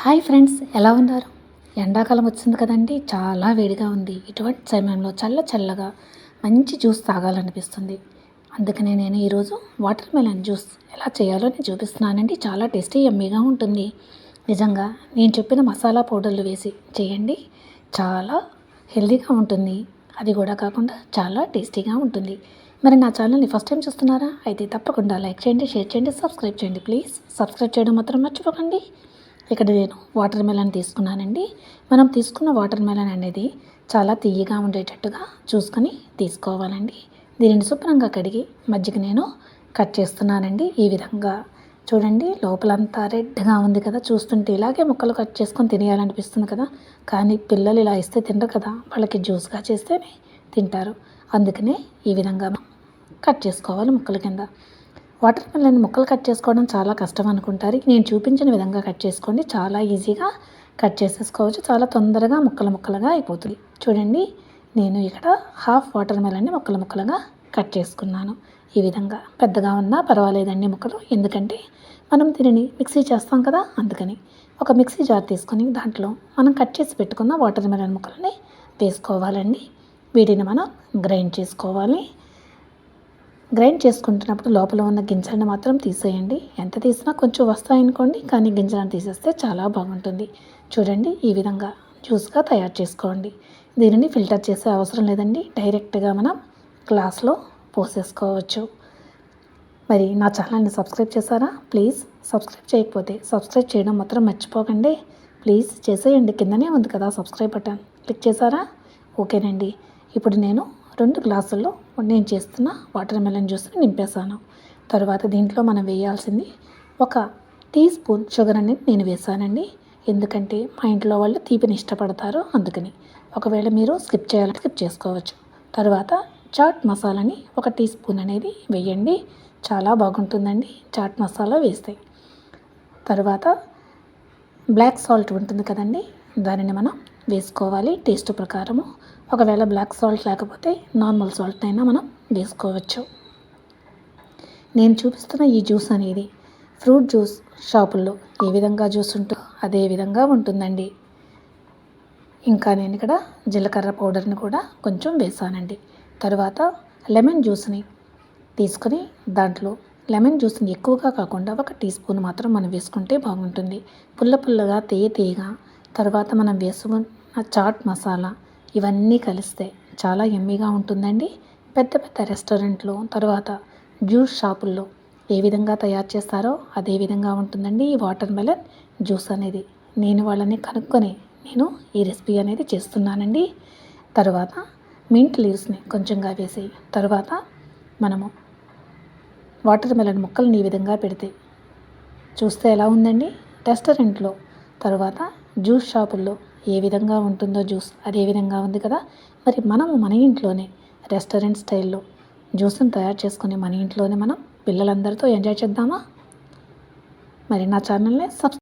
Hi friends ఎలా ఉన్నారు? ఎండాకాలం వచ్చింది కదండి చాలా వేడిగా ఉంది. ఇటువంటి సమయంలో చల్ల చల్లగా మంచి జ్యూస్ తాగాలనిపిస్తుంది. అందుకనే నేను ఈరోజు వాటర్ మెలన్ జ్యూస్ ఎలా చేయాలో నేను చూపిస్తున్నానండి. చాలా టేస్టీ ఎమ్మీగా ఉంటుంది. నిజంగా నేను చెప్పిన మసాలా పౌడర్లు వేసి చేయండి. చాలా హెల్తీగా ఉంటుంది. అది కూడా కాకుండా చాలా టేస్టీగా ఉంటుంది. మరి నా ఛానల్ని ఫస్ట్ టైం చూస్తున్నారా? అయితే తప్పకుండా లైక్ చేయండి షేర్ చేయండి సబ్స్క్రైబ్ చేయండి ప్లీజ్. సబ్స్క్రైబ్ చేయడం మాత్రం మర్చిపోకండి. ఇక్కడ నేను వాటర్ మెలన్ తీసుకున్నానండి. మనం తీసుకున్న వాటర్ మెలన్ అనేది చాలా తీయగా ఉండేటట్టుగా చూసుకొని తీసుకోవాలండి. దీనిని శుభ్రంగా కడిగి మజ్జిగ నేను కట్ చేస్తున్నానండి. ఈ విధంగా చూడండి లోపలంతా రెడ్గా ఉంది కదా. చూస్తుంటే ఇలాగే ముక్కలు కట్ చేసుకొని తినేయాలనిపిస్తుంది కదా. కానీ పిల్లలు ఇలా ఇస్తే తినరు కదా. వాళ్ళకి జ్యూస్గా చేస్తేనే తింటారు. అందుకనే ఈ విధంగా కట్ చేసుకోవాలి ముక్కల కింద. వాటర్ మెలన్ ముక్కలు కట్ చేసుకోవడం చాలా కష్టం అనుకుంటారు. నేను చూపించిన విధంగా కట్ చేసుకోండి. చాలా ఈజీగా కట్ చేసేసుకోవచ్చు. చాలా తొందరగా ముక్కలు ముక్కలుగా అయిపోతుంది. చూడండి నేను ఇక్కడ హాఫ్ వాటర్ మెలన్ని ముక్కలు ముక్కలుగా కట్ చేసుకున్నాను. ఈ విధంగా పెద్దగా ఉన్నా పర్వాలేదండి ముక్కలు. ఎందుకంటే మనం దీనిని మిక్సీ చేస్తాం కదా అందుకని. ఒక మిక్సీ జార్ తీసుకొని దాంట్లో మనం కట్ చేసి పెట్టుకున్న వాటర్ మెలన్ ముక్కలని వేసుకోవాలండి. వీటిని మనం గ్రైండ్ చేసుకోవాలి. గ్రైండ్ చేసుకుంటున్నప్పుడు లోపల ఉన్న గింజలను మాత్రం తీసేయండి. ఎంత తీసినా కొంచెం వస్తాయనుకోండి కానీ గింజలను తీసేస్తే చాలా బాగుంటుంది. చూడండి ఈ విధంగా జ్యూస్గా తయారు చేసుకోండి. దీనిని ఫిల్టర్ చేసే అవసరం లేదండి. డైరెక్ట్గా మనం గ్లాస్లో పోసేసుకోవచ్చు. మరి నా ఛానల్ని సబ్స్క్రైబ్ చేశారా? ప్లీజ్ సబ్స్క్రైబ్ చేయకపోతే సబ్స్క్రైబ్ చేయడం మాత్రం మర్చిపోకండి. ప్లీజ్ చేసేయండి. కిందనే ఉంది కదా సబ్స్క్రైబ్ బటన్. క్లిక్ చేశారా? ఓకేనండి. ఇప్పుడు నేను రెండు గ్లాసుల్లో నేను చేస్తున్న వాటర్ మెలన్ జ్యూస్ని నింపేశాను. తర్వాత దీంట్లో మనం వేయాల్సింది ఒక టీ స్పూన్ షుగర్ అనేది నేను వేసానండి ఎందుకంటే మా ఇంట్లో వాళ్ళు తీపిని ఇష్టపడతారు అందుకని. ఒకవేళ మీరు స్కిప్ చేయాలంటే స్కిప్ చేసుకోవచ్చు. తర్వాత చాట్ మసాలాని ఒక టీ స్పూన్ అనేది వేయండి. చాలా బాగుంటుందండి చాట్ మసాలా వేస్తే. తర్వాత బ్లాక్ సాల్ట్ ఉంటుంది కదండి దానిని మనం వేసుకోవాలి టేస్ట్ ప్రకారము. ఒకవేళ బ్లాక్ సాల్ట్ లేకపోతే నార్మల్ సాల్ట్ అయినా మనం వేసుకోవచ్చు. నేను చూపిస్తున్న ఈ జ్యూస్ అనేది ఫ్రూట్ జ్యూస్ షాపుల్లో ఏ విధంగా జ్యూస్ ఉంటుందో అదే విధంగా ఉంటుందండి. ఇంకా నేను ఇక్కడ జీలకర్ర పౌడర్ని కూడా కొంచెం వేసానండి. తర్వాత లెమన్ జ్యూస్ని తీసుకొని దాంట్లో లెమన్ జ్యూస్ని ఎక్కువగా కాకుండా ఒక టీ స్పూన్ మాత్రం మనం వేసుకుంటే బాగుంటుంది. పుల్ల పుల్లగా తేయ తేయగా తర్వాత మనం వేసుకున్న చాట్ మసాలా ఇవన్నీ కలిస్తే చాలా ఎమ్మీగా ఉంటుందండి. పెద్ద పెద్ద రెస్టారెంట్లో తర్వాత జ్యూస్ షాపుల్లో ఏ విధంగా తయారు చేస్తారో అదే విధంగా ఉంటుందండి ఈ వాటర్ మెలన్ జ్యూస్ అనేది. నేను వాళ్ళని కనుక్కొని నేను ఈ రెసిపీ అనేది చేస్తున్నానండి. తర్వాత మింట్ లీవ్స్ని కొంచెంగా వేసి తర్వాత మనము వాటర్ మెలన్ ముక్కల్ని ఈ విధంగా పెడితే చూస్తే ఎలా ఉందండి? రెస్టారెంట్లో తర్వాత జ్యూస్ షాపుల్లో ఏ విధంగా ఉంటుందో జ్యూస్ అదే విధంగా ఉంది కదా? మరి మనము మన ఇంట్లోనే రెస్టారెంట్ స్టైల్లో జ్యూస్ని తయారు చేసుకుని మన ఇంట్లోనే మనం పిల్లలందరితో ఎంజాయ్ చేద్దామా? మరి నా ఛానల్ని సబ్స్క్రైబ్